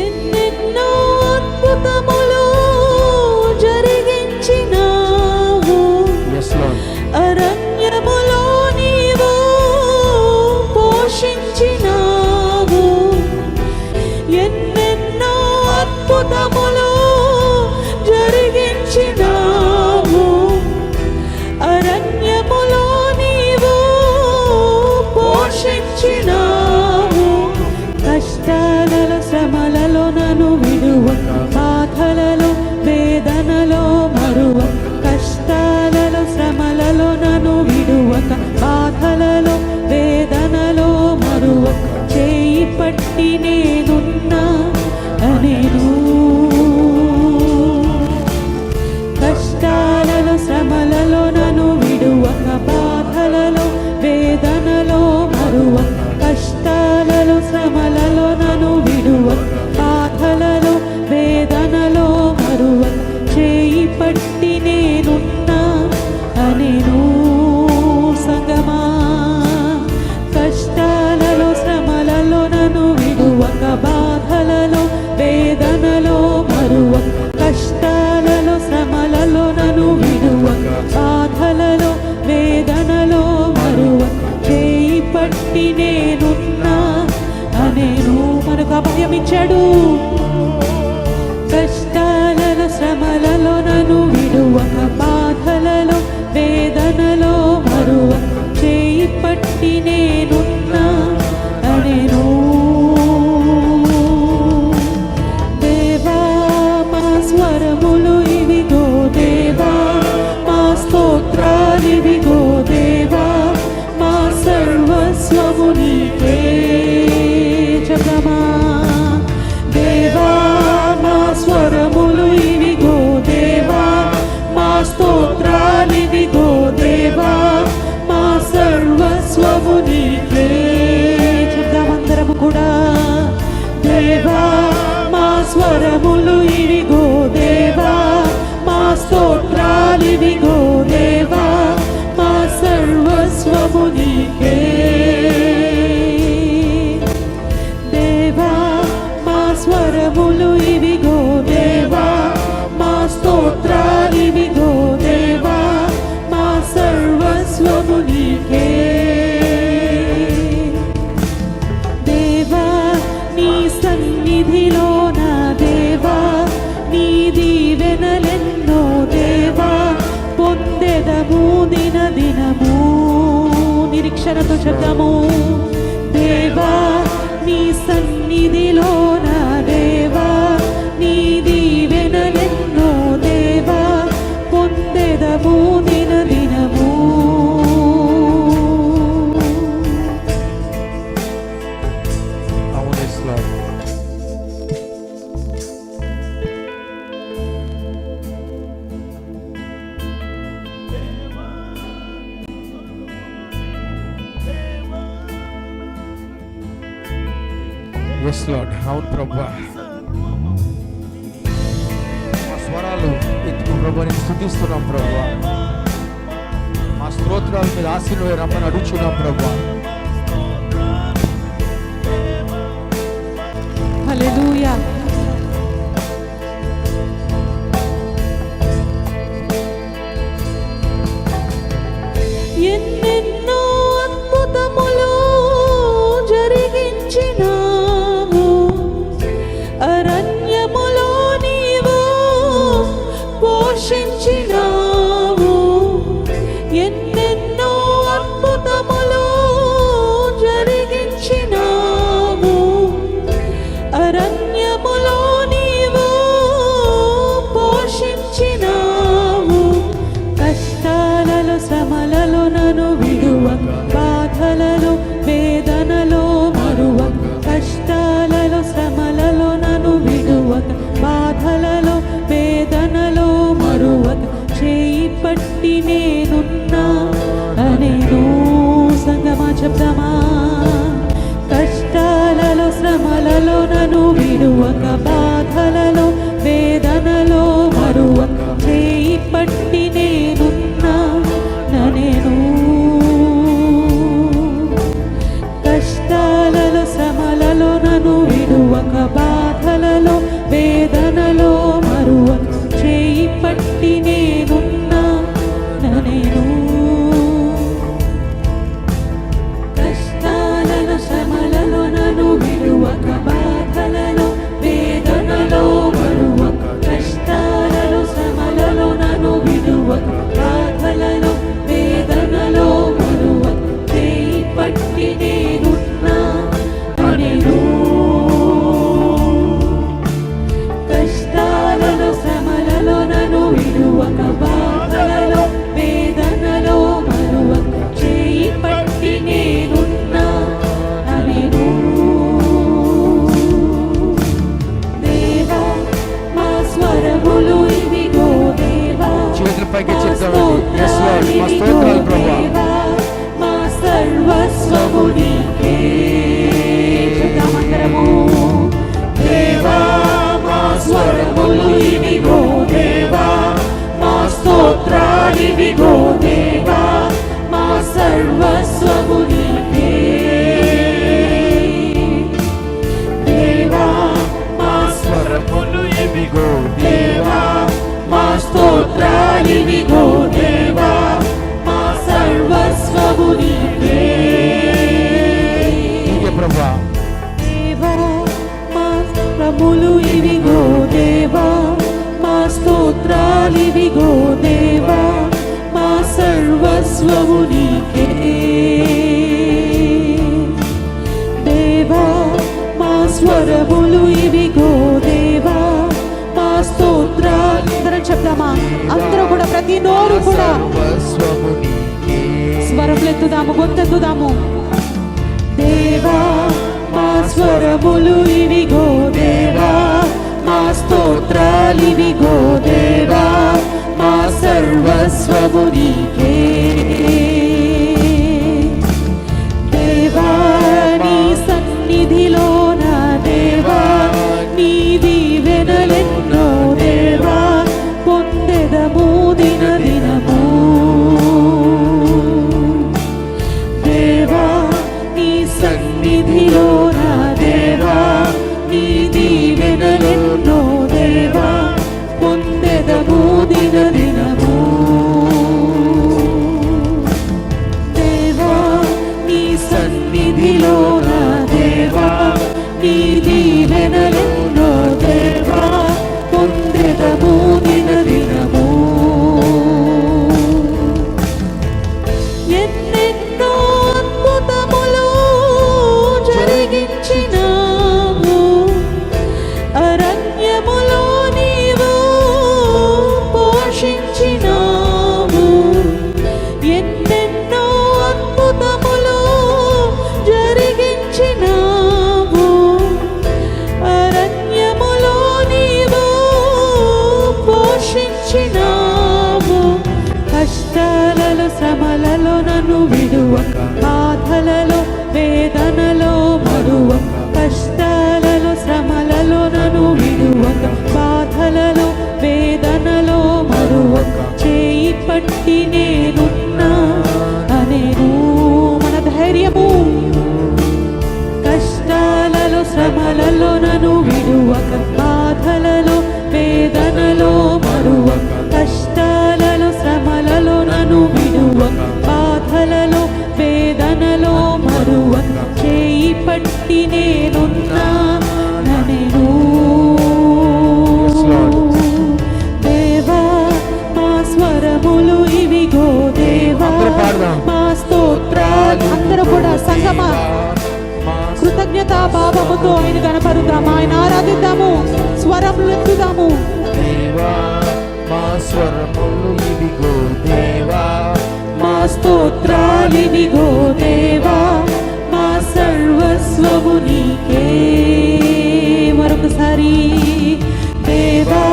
ఎన్నెన్నో అద్భుతములు జరిగించినావు లార్డ్ అరణ్యములో నీవు పోషించినావు. ఎన్నెన్నో అద్భుతములు జరిగించినావు. శ్రమలలో నను విడువ బాధలలో వేదనలో మరువ. చేయి పట్టి నేనున్నా అనేను సంగమా? కష్టాలలో శ్రమలలో నను విడువక బాధలలో వేదనలో మరువ. కష్టాలలో శ్రమలలో నను విడువ బాధలలో మనకు అభయమిచ్చాడు కష్టాలలో శ్రమలలో నన్ను విడువక బాధలలో వేదనలో మరువ. చేయి పట్టి నేను Chegamos. ఎస్ లాడ్ అవును ప్రభా మా స్వరాలు ఎత్తుకు ప్రభా నేను స్థుతిస్తున్నాం ప్రభా మా స్తోత్రాల మీద ఆశీర్వాద రమ్మని అడుగుచున్నాం ప్రభా Hallelujah. బట్టి నేనున్నా అనే సంగమా చెప్దామా? కష్టాలలో శ్రమలలో నన్ను విడువక బాధలలో acabar. స్తోత్రాలివిగో దేవా మా సర్వస్వము నీకే. దేవా మా స్వరములు ఇవిగో దేవా మా స్తోత్రాలు అందరం చెప్దామా? అందరూ కూడా ప్రతి నోరు కూడా సర్వస్వము నీకే. స్వరములు ఎత్తుదాము గొంతెత్తుదాము. దేవా మా స్వరములు ఇవిగో దేవా మా స్తోత్రాలివిగో దేవా. మా సర్వస్వము నీకే దేవా పట్టి నేనున్నా అనేను మన ధైర్యము. కష్టాలలో శ్రమలలో నన్ను విడువక బాధలలో వేదనలో మరువక కష్టాలలో శ్రమలలో నన్ను విడువక బాధలలో వేదనలో మరువక. చేయి పట్టి నేనున్నా కూడా సంగమా కృతజ్ఞత భావముతో ఆయన కనపరుద్దాము ఆయన ఆరాధిద్దాము స్వరములు ఎత్తుదాము మా స్వరములు ఇదిగో దేవా. మా స్తోత్రాలివిగో దేవా. మా సర్వస్వము నీకే. మరొకసారి. దేవా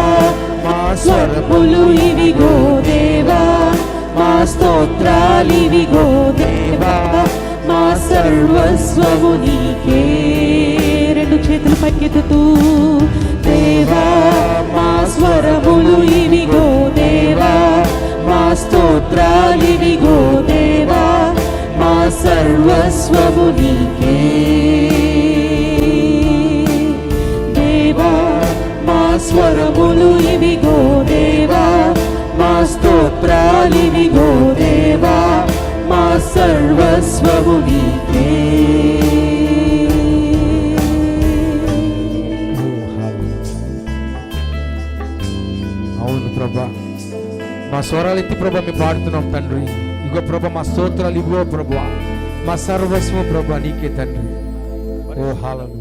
మా స్వరములు ఇవిగో దేవా. మా స్తోత్రాలివిగో దేవా. మా సర్వస్వము నీకే. రెండు చేతులు పైకెత్తుతూ దేవా మా స్వరములు ఇవిగో దేవా మా స్తోత్రాలివిగో దేవా మా సర్వస్వము నీకే. దేవా మా స్వరములు ఇవిగో దేవా మా స్తోత్రాలివిగో దేవా సర్వస్వము నీకే అవును ప్రభా. మా స్వరాలు ఎత్తి ప్రభా మేము పాడుతున్నాం తండ్రి. ఇగో ప్రభా మా స్తోత్రాలు ఇగో ప్రభా. మా సర్వస్వం ప్రభా నీకే తండ్రి. ఓ హాలను